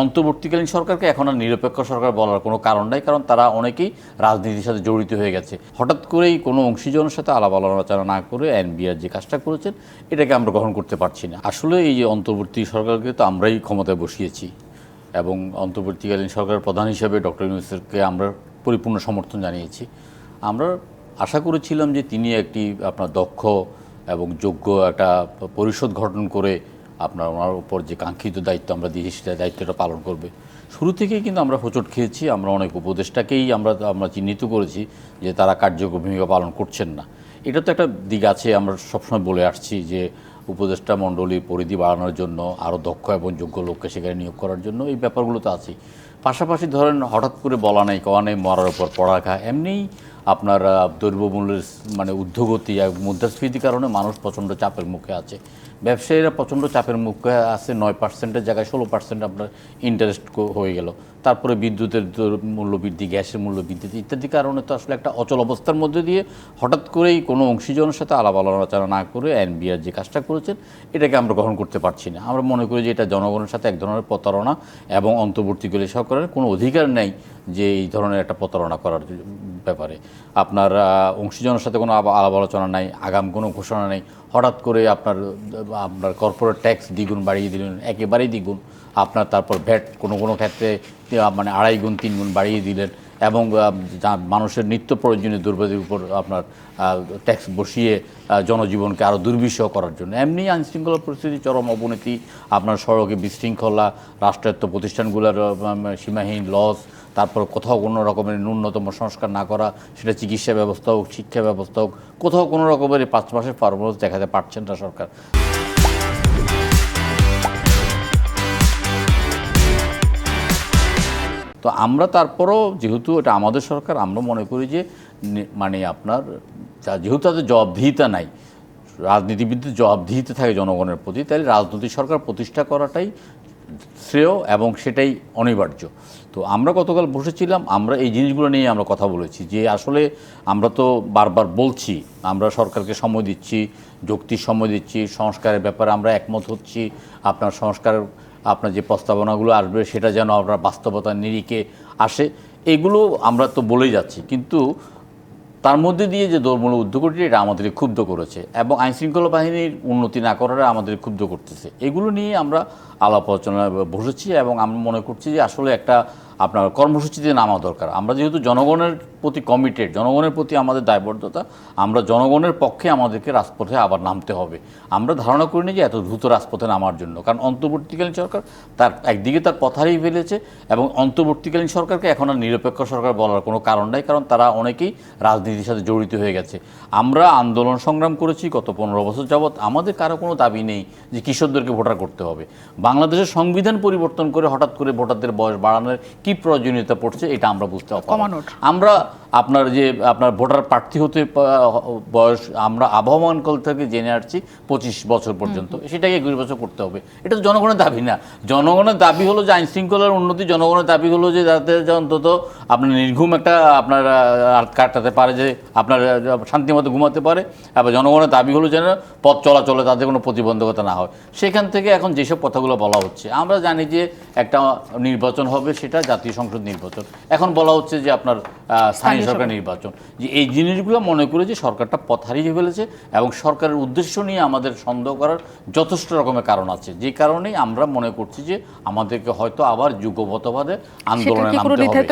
অন্তর্বর্তীকালীন সরকারকে এখন আর নিরপেক্ষ সরকার বলার কোনো কারণ নাই, কারণ তারা অনেকেই রাজনীতির সাথে জড়িত হয়ে গেছে। হঠাৎ করেই কোনো অংশীজনের সাথে আলাপ আলোচনা না করে এনবিআর যে কাজটা করেছেন, এটাকে আমরা গ্রহণ করতে পারছি না। আসলে এই যে অন্তর্বর্তী সরকারকে তো আমরাই ক্ষমতায় বসিয়েছি এবং অন্তর্বর্তীকালীন সরকারের প্রধান হিসেবে ডক্টর ইউনুসকে আমরা পরিপূর্ণ সমর্থন জানিয়েছি। আমরা আশা করেছিলাম যে তিনি একটি আপনার দক্ষ এবং যোগ্য একটা পরিষদ গঠন করে আপনার ওনার উপর যে কাঙ্ক্ষিত দায়িত্ব আমরা দিয়েছি, সেটা দায়িত্বটা পালন করবে। শুরু থেকেই কিন্তু আমরা হোঁচট খেয়েছি, আমরা অনেক উপদেষ্টাকেই আমরা আমরা চিহ্নিত করেছি যে তারা কার্যকর ভূমিকা পালন করছেন না। এটা তো একটা দিক আছে, আমরা সবসময় বলে আসছি যে উপদেষ্টা মণ্ডলীর পরিধি বাড়ানোর জন্য আরও দক্ষ এবং যোগ্য লোককে সেখানে নিয়োগ করার জন্য এই ব্যাপারগুলো তো আছেই। পাশাপাশি ধরেন হঠাৎ করে বলা নেই, কওয়া নেই, মরার উপর পড়াখা এমনিই আপনার দ্রব্যমূল্যের মানে ঊর্ধ্বগতি মুদ্রাস্ফীতির কারণে মানুষ প্রচণ্ড চাপের মুখে আছে। ব্যবসায়ীরা প্রচণ্ড চাপের মুখে আছে, নয় পার্সেন্টের জায়গায় ষোলো পার্সেন্ট আপনার ইন্টারেস্ট হয়ে গেল। তারপরে বিদ্যুতের মূল্য বৃদ্ধি, গ্যাসের মূল্য বৃদ্ধি ইত্যাদি কারণে তো আসলে একটা অচল অবস্থার মধ্যে দিয়ে হঠাৎ করেই কোনো অংশীজনের সাথে আলাপ আলোচনা না করে এনবিআর যে কাজটা করেছেন, এটাকে আমরা গ্রহণ করতে পারছি না। আমরা মনে করি যে এটা জনগণের সাথে এক ধরনের প্রতারণা এবং অন্তর্বর্তীকালীন সরকারের কোনো অধিকার নেই যে এই ধরনের একটা প্রতারণা করার ব্যাপারে। আপনার অংশীজনের সাথে কোনো আলাপ আলোচনা নাই, আগাম কোনো ঘোষণা নেই। হঠাৎ করে আপনার আপনার কর্পোরেট ট্যাক্স দ্বিগুণ বাড়িয়ে দিলেন, একেবারেই দ্বিগুণ। আপনার তারপর ভ্যাট কোনো কোনো ক্ষেত্রে মানে আড়াই গুণ, তিন গুণ বাড়িয়ে দিলেন এবং মানুষের নিত্য প্রয়োজনীয় দ্রব্যের উপর আপনার ট্যাক্স বসিয়ে জনজীবনকে আরও দুর্বিষহ করার জন্য। এমনি আইনশৃঙ্খলা পরিস্থিতি, চরম অবনতি, আপনার সড়কে বিশৃঙ্খলা, রাষ্ট্রায়ত্ত প্রতিষ্ঠানগুলোর সীমাহীন লস তারপর কোথাও কোনো রকমের ন্যূনতম সংস্কার না করা, সেটা চিকিৎসা ব্যবস্থা হোক, শিক্ষা ব্যবস্থা হোক, কোথাও কোনো রকমের পাঁচ মাসের পারফরমেন্স দেখাতে পারছেন না সরকার। তো আমরা তারপরও যেহেতু এটা আমাদের সরকার, আমরা মনে করি যে মানে আপনার, যা- যেহেতু তাদের জবাবদিহিতা নাই, রাজনীতিবিদদের জবাবদিহিতে থাকে জনগণের প্রতি, তাহলে রাজনৈতিক সরকার প্রতিষ্ঠা করাটাই শ্রেয় এবং সেটাই অনিবার্য। তো আমরা গতকাল বসেছিলাম, আমরা এই জিনিসগুলো নিয়ে আমরা কথা বলেছি যে আসলে আমরা তো বারবার বলছি, আমরা সরকারকে সময় দিচ্ছি যৌক্তিক সময় দিচ্ছি, সংস্কারের ব্যাপারে আমরা একমত হচ্ছি, আপনার সংস্কার, আপনার যে প্রস্তাবনাগুলো আসবে সেটা যেন আপনার বাস্তবতার নিরিখে আসে, এগুলো আমরা তো বলেই যাচ্ছি। কিন্তু তার মধ্যে দিয়ে যে দৌড়মূল উদ্যোগটি এটা আমাদের ক্ষুব্ধ করেছে এবং আইন শৃঙ্খলা বাহিনীর উন্নতি না করাটা আমাদের ক্ষুব্ধ করতেছে। এগুলো নিয়ে আমরা আলাপ আলোচনা বসেছি এবং আমরা মনে করছি যে আসলে একটা আপনার কর্মসূচিতে নামা দরকার। আমরা যেহেতু জনগণের প্রতি কমিটেড জনগণের প্রতি আমাদের দায়বদ্ধতা, আমরা জনগণের পক্ষে আমাদেরকে রাজপথে আবার নামতে হবে। আমরা ধারণা করিনি যে এত দ্রুত রাজপথে নামার জন্য। কারণ অন্তর্বর্তীকালীন সরকার তার একদিকে তার হারিয়ে ফেলেছে এবং অন্তর্বর্তীকালীন সরকারকে এখন আর নিরপেক্ষ সরকার বলার কোনো কারণ নাই, কারণ তারা অনেকেই রাজনীতির সাথে জড়িত হয়ে গেছে। আমরা আন্দোলন সংগ্রাম করেছি গত পনেরো বছর যাবৎ। আমাদের কারও কোনো দাবি নেই যে কিশোরদেরকে ভোটার করতে হবে। বাংলাদেশের সংবিধান পরিবর্তন করে হঠাৎ করে ভোটারদের বয়স বাড়ানোর কি প্রয়োজনীয়তা পড়ছে এটা আমরা বুঝতে পারব। আমরা আপনার যে আপনার ভোটার প্রার্থী হতে বয়স আমরা আবহমান কাল থেকে জেনে আসছি পঁচিশ বছর পর্যন্ত। সেটাকে একুশ বছর করতে হবে। এটা তো জনগণের দাবি না। জনগণের দাবি হলো যে আইন শৃঙ্খলার উন্নতি জনগণের দাবি হলো যে যাতে যে অন্তত আপনার নির্ঘুম একটা আপনার রাত কাটাতে পারে যে আপনার আহ, শান্তিমতো ঘুমাতে পারে। এবং জনগণের দাবি হলো যেন পথ চলাচলে তাদের কোনো প্রতিবন্ধকতা না হয়। সেখান থেকে এখন যেসব কথাগুলো বলা হচ্ছে আমরা জানি যে একটা নির্বাচন হবে সেটা জাতীয় সংসদ নির্বাচন। এখন বলা হচ্ছে যে আপনার স্থানীয় সরকার। নির্বাচন। যে এই জিনিসগুলো মনে করে যে সরকারটা পথ হারিয়ে ফেলেছে এবং সরকারের উদ্দেশ্য নিয়ে আমাদের সন্দেহ করার যথেষ্ট রকমের কারণ আছে। যে কারণেই আমরা মনে করছি যে আমাদেরকে হয়তো আবার যুগপথবাদে আন্দোলনে নামতে হবে।